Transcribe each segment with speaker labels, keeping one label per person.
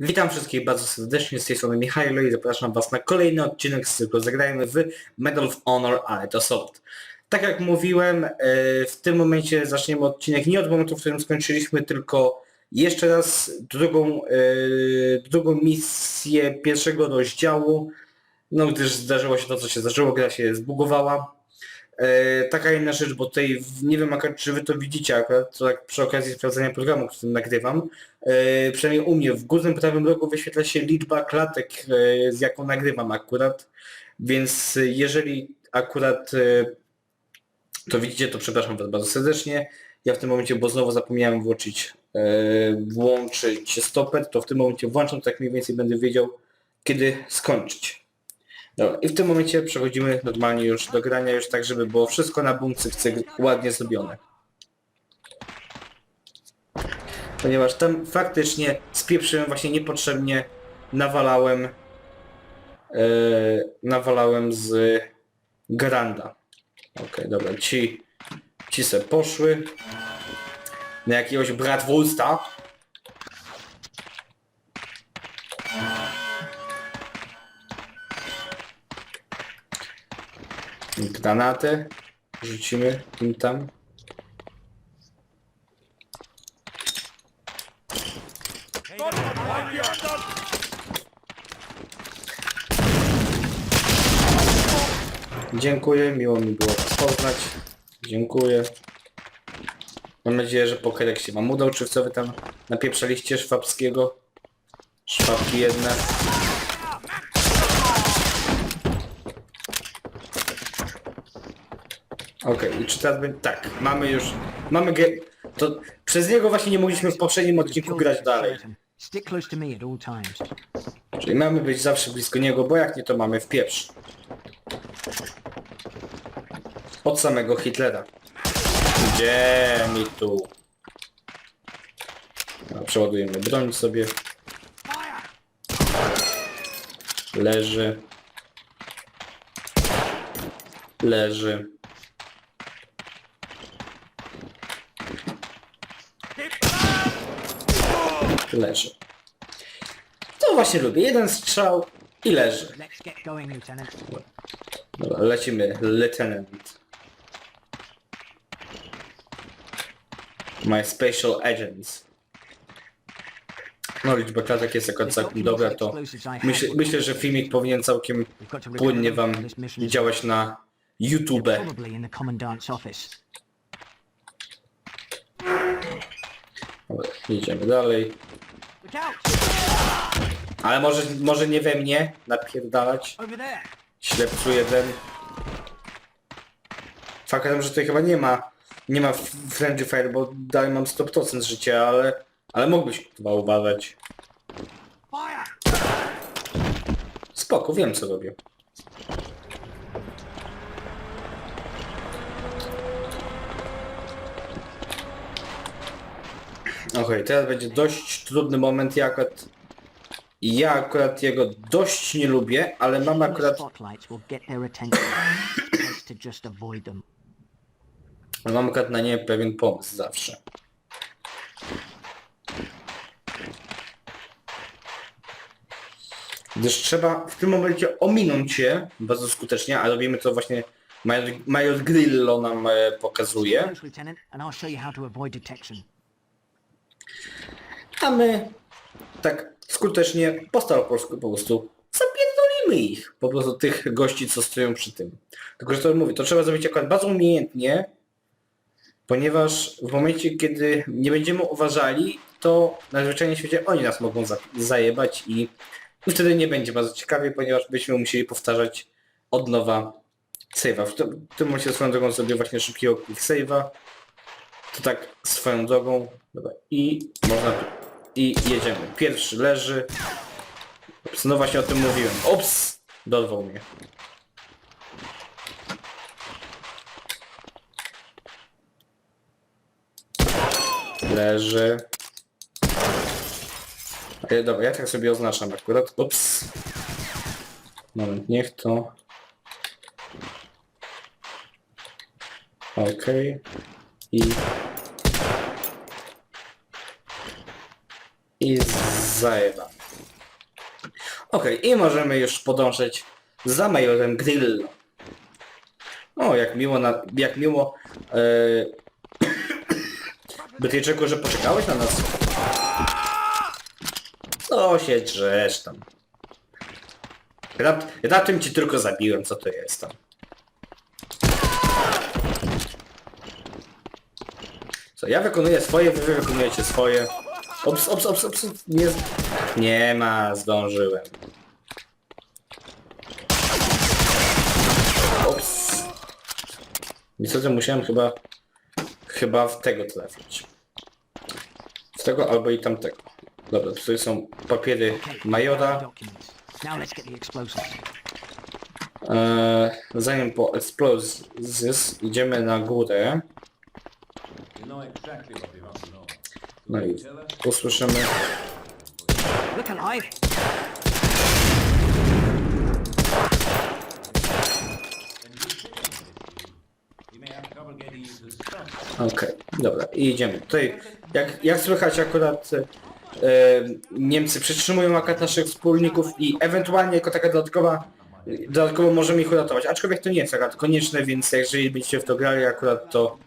Speaker 1: Witam wszystkich bardzo serdecznie, z tej strony Michailo i zapraszam Was na kolejny odcinek z cyklu Zagrajmy w Medal of Honor Alert Assault. Tak jak mówiłem, e, w tym momencie zaczniemy odcinek nie od momentu, w którym skończyliśmy, tylko jeszcze raz drugą, e, drugą misję pierwszego rozdziału, no gdyż zdarzyło się to, co się zdarzyło, gra się zbugowała. E, taka inna rzecz, bo tutaj nie wiem czy wy to widzicie akurat, to tak przy okazji sprawdzania programu, który nagrywam, e, przynajmniej u mnie w górnym prawym rogu wyświetla się liczba klatek, e, z jaką nagrywam akurat, więc jeżeli akurat to widzicie, to przepraszam was bardzo serdecznie. Ja w tym momencie, bo znowu zapomniałem włączyć, włączyć stoper, to w tym momencie włączam, tak mniej więcej będę wiedział, kiedy skończyć. Dobra, i w tym momencie przechodzimy normalnie już do grania, już tak, żeby było wszystko na bumcy ładnie zrobione. Ponieważ tam faktycznie spieprzyłem właśnie niepotrzebnie, nawalałem, e, nawalałem z Granda. Okej, dobra, ci, ci se poszły na jakiegoś Bratwursta. Granaty rzucimy im tam. Dziękuję, miło mi było was poznać. Dziękuję. Mam nadzieję, że pokerek się wam udał. Czy w co wy tam napieprzaliście szwabskiego? Szwabki jedne. Okej, i czy teraz będzie... Tak, mamy już... Mamy ge... To przez niego właśnie nie mogliśmy w poprzednim odcinku grać dalej.
Speaker 2: Stick close to me at all times.
Speaker 1: Czyli mamy być zawsze blisko niego, bo jak nie to mamy w pieprz. Od samego Hitlera. Gdzie mi tu? No, przeładujemy broń sobie. Leży. Leży. Leży. To właśnie lubię. Jeden strzał i leży.
Speaker 2: Let's get going, Lieutenant.
Speaker 1: Dobra, lecimy. Lieutenant. My Special Agents. No liczba klatek jest akurat całkiem dobra, to myślę, myślę, że filmik powinien całkiem płynnie wam działać na YouTube.
Speaker 2: probably in the commandant's office.
Speaker 1: Jedziemy dalej. Ale może, może nie we mnie napierdalać. Ślepcu jeden. Faktem, że tutaj chyba nie ma nie ma Friendly Fire, bo dalej mam 100% życia, ale ale mógłbyś chyba uważać. Spoko, wiem co robię. Okej, teraz będzie dość trudny moment. Ja akurat, ja akurat jego dość nie lubię, ale mam akurat,
Speaker 2: spotlights will get their attention. Best to just avoid them.
Speaker 1: mam akurat na nie pewien pomysł zawsze. Gdyż trzeba w tym momencie ominąć je bardzo skutecznie, a robimy to właśnie Major, Major Grillo nam e, pokazuje.
Speaker 2: Close, Lieutenant, and I'll show you how to avoid detection.
Speaker 1: A my tak skutecznie po staropolsku po prostu zapierdolimy ich. Po prostu tych gości, co stoją przy tym. Tylko, że to mówię, to trzeba zrobić akurat bardzo umiejętnie, ponieważ w momencie, kiedy nie będziemy uważali, to na zwyczajnym świecie oni nas mogą za zajebać i, wtedy nie będzie bardzo ciekawie, ponieważ byśmy musieli powtarzać od nowa save'a. W, tym- w tym momencie swoją drogą zrobię właśnie szybkiego quick save'a. To tak swoją drogą. Dobra. I można tu. I jedziemy. Pierwszy leży. Ups, no właśnie o tym mówiłem. Ops! Dorwał mnie. Leży. E, dobra, ja tak sobie oznaczam akurat. Ups. Moment, niech to. Okej. I... I zajebam. Okej, i możemy już podążać za majorem Grillo. O, jak miło na... jak miło... Yy... Brytyjczyku, że poczekałeś na nas. O się drzesz tam. Rat, ratem ci tylko zabiłem, co to jest tam. Co, ja wykonuję swoje, wy wykonujecie swoje. Ops, ops, ops, ops, nie, nie ma, zdążyłem. Ops. Niestety musiałem chyba, chyba w tego trafić. W tego albo i tamtego. Dobra, tutaj są papiery Majora. Eee, zanim po Explosives idziemy na górę. No i!
Speaker 3: We stop.
Speaker 1: Okej, dobra, i idziemy. Tutaj, jak, jak słychać akurat e, Niemcy przetrzymują akurat naszych wspólników i ewentualnie jako taka dodatkowa dodatkowo możemy ich uratować. Aczkolwiek to nie jest akurat konieczne, więc jeżeli będziecie w to grali akurat to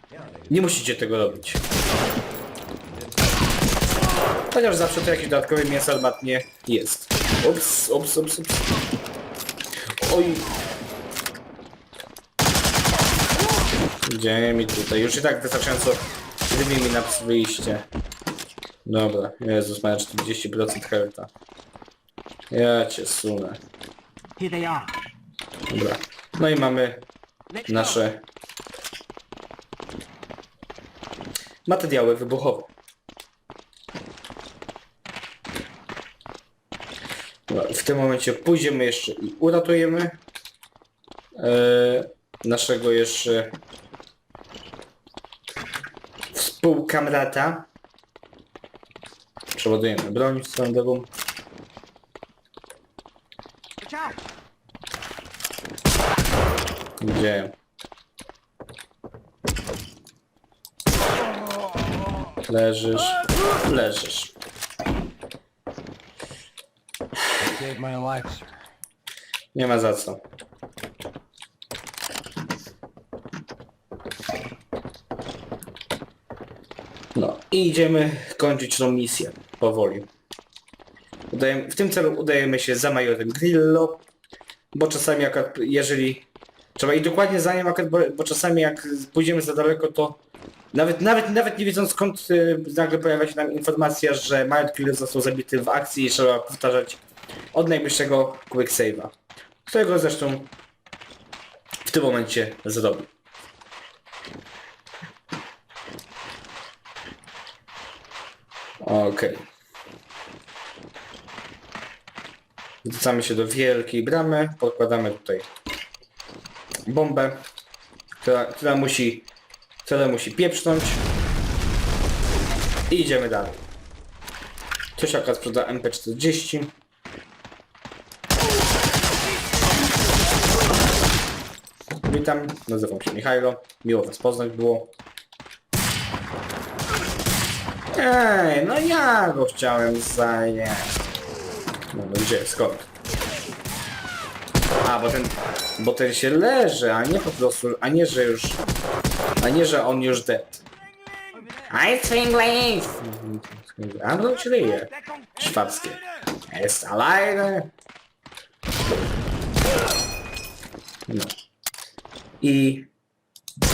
Speaker 1: nie musicie tego robić. Chociaż zawsze to jakieś dodatkowe mięso armatnie jest. Ups, ups, ups, ups. Oj. Gdzie mi tutaj? Już i tak wystarczająco dymi mi na wyjście. Dobra, Jezus, ma 40% herta. Ja cię sunę.
Speaker 2: Here they are.
Speaker 1: Dobra. No i mamy
Speaker 2: Let's go.
Speaker 1: nasze materiały wybuchowe. Dobra, w tym momencie pójdziemy jeszcze i uratujemy e, naszego jeszcze współkamrata. Przeładujemy broń swoją drogą.
Speaker 2: Out!
Speaker 1: Gdzie? Leżysz. Leżysz.
Speaker 4: Saved my life, sir.
Speaker 1: Nie ma za co. No i idziemy kończyć tą misję. Powoli. Udajemy, w tym celu udajemy się za majorem Grillo, bo czasami akurat jeżeli trzeba i dokładnie za nim akurat, bo, bo czasami jak pójdziemy za daleko to nawet, nawet, nawet nie wiedząc skąd y, nagle pojawia się nam informacja, że Major Grillo został zabity w akcji i trzeba powtarzać od najbliższego quick save'a, którego zresztą w tym momencie zrobi. Okej. Wracamy się do wielkiej bramy, podkładamy tutaj bombę, która, która musi, która musi pieprznąć i idziemy dalej. Ktoś akurat sprzeda MP40. Witam, nazywam się Michajlo. Miło Was poznać było. Ej, no ja go chciałem zająć. No, no gdzie, skąd? A, bo ten, bo ten się leży, a nie po prostu, a nie, że już, a nie, że on już dead. I think like... A no się ryje. Szwabskie. Jest alive. No. I...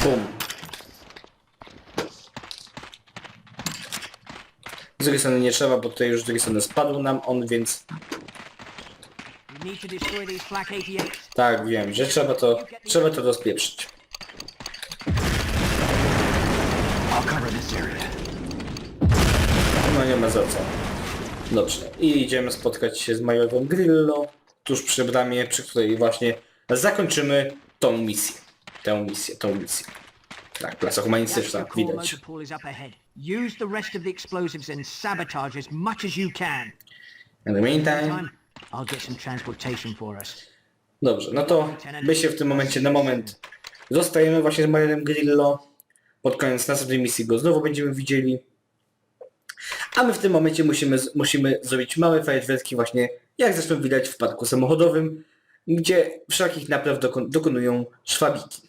Speaker 1: Bum. Z drugiej strony nie trzeba, bo tutaj już z drugiej strony spadł nam on, więc
Speaker 2: We need to destroy these flak 88s.
Speaker 1: tak, wiem, że trzeba to, trzeba to rozpieprzyć. No nie ma za co. Dobrze. I idziemy spotkać się z majorem Grillo, tuż przy bramie, przy której właśnie zakończymy tą misję. Tę misję, tą misję. Tak, placa humanistyczna, widać.
Speaker 2: Use the rest of the explosives and sabotage as much as you can.
Speaker 1: In the meantime...
Speaker 2: Time, I'll get some transportation for us.
Speaker 1: Dobrze, no to my się w tym momencie na moment zostajemy właśnie z majorem Grillo. Pod koniec następnej misji go znowu będziemy widzieli. A my w tym momencie musimy, musimy zrobić małe fajerwerki właśnie, jak zresztą widać w parku samochodowym, gdzie wszelkich napraw dokon dokonują szwabiki.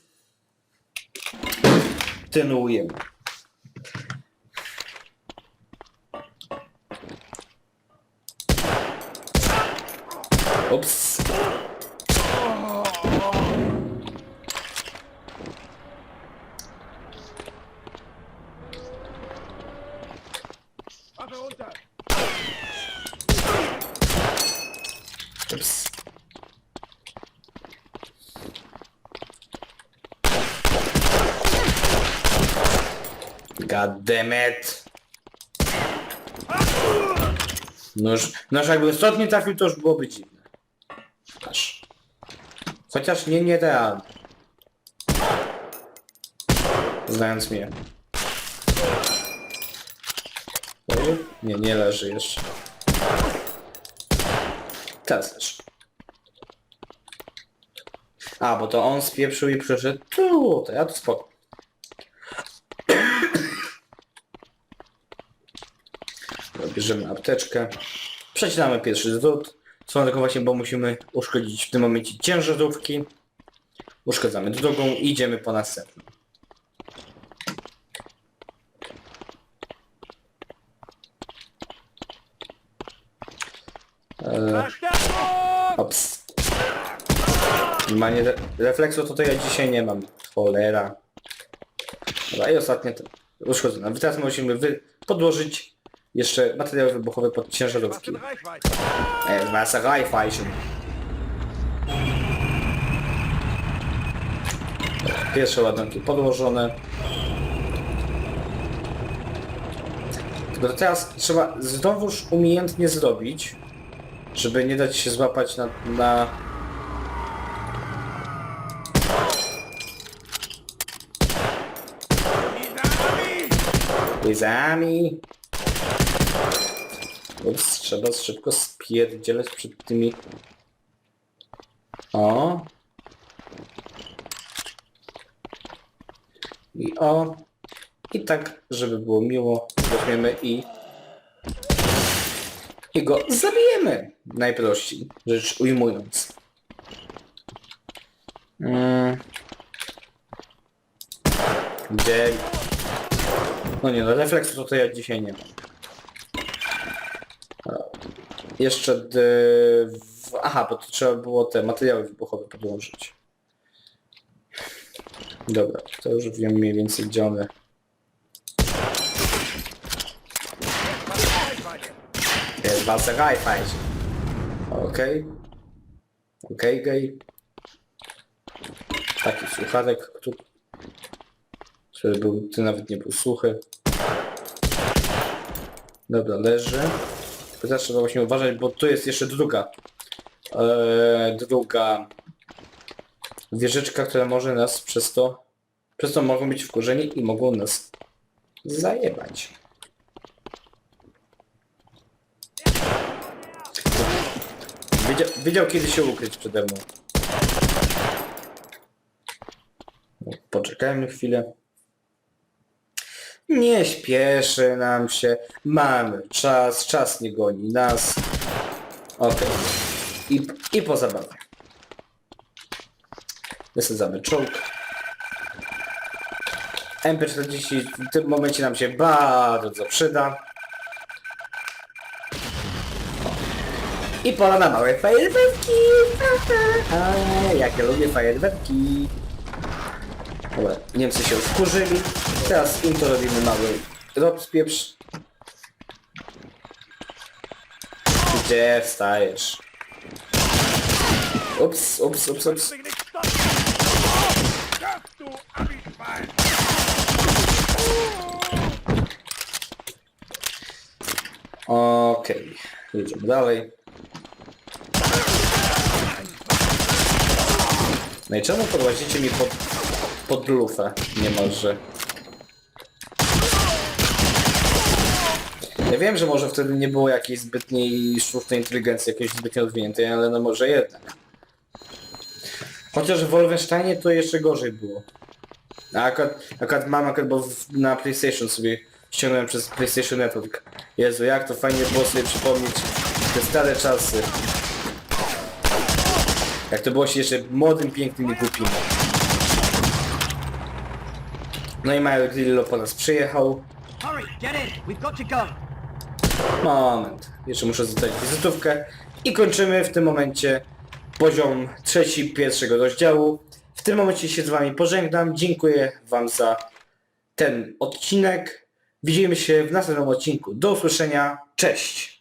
Speaker 1: Ups. Ups. God damn it. No już, no już jakby stąd nie trafił, to już byłoby dziwne. Aż. Chociaż nie nierealne. Znając mnie. Nie, nie leży jeszcze. Teraz leży. A, bo to on spieprzył i przyszedł tu, to ja to spoko. Bierzemy apteczkę. Przecinamy pierwszy zwrót. Są tylko właśnie, bo musimy uszkodzić w tym momencie ciężarówki. Uszkadzamy drugą i idziemy po następną. Eee, ops. Manie re refleksu to ja dzisiaj nie mam. Cholera. Dobra, i ostatnie uszkodzone. Teraz musimy podłożyć jeszcze materiały wybuchowe pod ciężarówki. E, Wasser. Dobra, Pierwsze ładunki podłożone. Tylko teraz trzeba znowuż umiejętnie zrobić, żeby nie dać się złapać na... na... Ups, trzeba szybko spierdzielać przed tymi... O. I o. I tak, żeby było miło, weźmiemy i... I go zabijemy! Najprościej, rzecz ujmując. Mm. Gdzie... No nie no, refleksu to ja dzisiaj nie mam. Jeszcze Aha, bo to trzeba było te materiały wybuchowe podłączyć. Dobra, to już wiem mniej więcej gdzie one... Jest Wasserei fajnie. Okej. Okej, gej. Taki słucharek, który... który był... Ty nawet nie był suchy. Dobra, leży. Teraz trzeba właśnie uważać, bo tu jest jeszcze druga. Eee, druga wieżyczka, która może nas przez to... Przez to mogą być wkurzeni i mogą nas zajebać. Wiedział, wiedział kiedy się ukryć przede mną. No, Poczekajmy chwilę. Nie śpieszy nam się. Mamy czas, czas nie goni nas. Okej. I, I po zabawie. Wysadzamy czołg. MP40 w tym momencie nam się bardzo przyda. I pora na małe fajerwerki! A, jak ja lubię fajerwerki! Dobra, Niemcy się wkurzyli. Teraz im to robimy mały rozpieprz. Gdzie wstajesz? Ups, ups, ups, ups. Okej, jedziemy dalej. No i czemu podłazicie mi pod, pod lufę niemalże? Ja wiem, że może wtedy nie było jakiejś zbytniej sztucznej inteligencji, jakiejś zbytnio rozwiniętej, ale no może jednak. Chociaż w Wolfensteinie to jeszcze gorzej było. A akurat, akurat mam akurat, bo w, na PlayStation sobie ściągnąłem przez PlayStation Network. Jezu, jak to fajnie było sobie przypomnieć te stare czasy. Jak to było się jeszcze młodym, pięknym i głupim. No i Mario Grillo po nas przyjechał.
Speaker 2: Hurry, get in. We've got to go.
Speaker 1: Moment. Jeszcze muszę zostawić wizytówkę. I kończymy w tym momencie poziom trzeci pierwszego rozdziału. W tym momencie się z Wami pożegnam. Dziękuję Wam za ten odcinek. Widzimy się w następnym odcinku. Do usłyszenia. Cześć!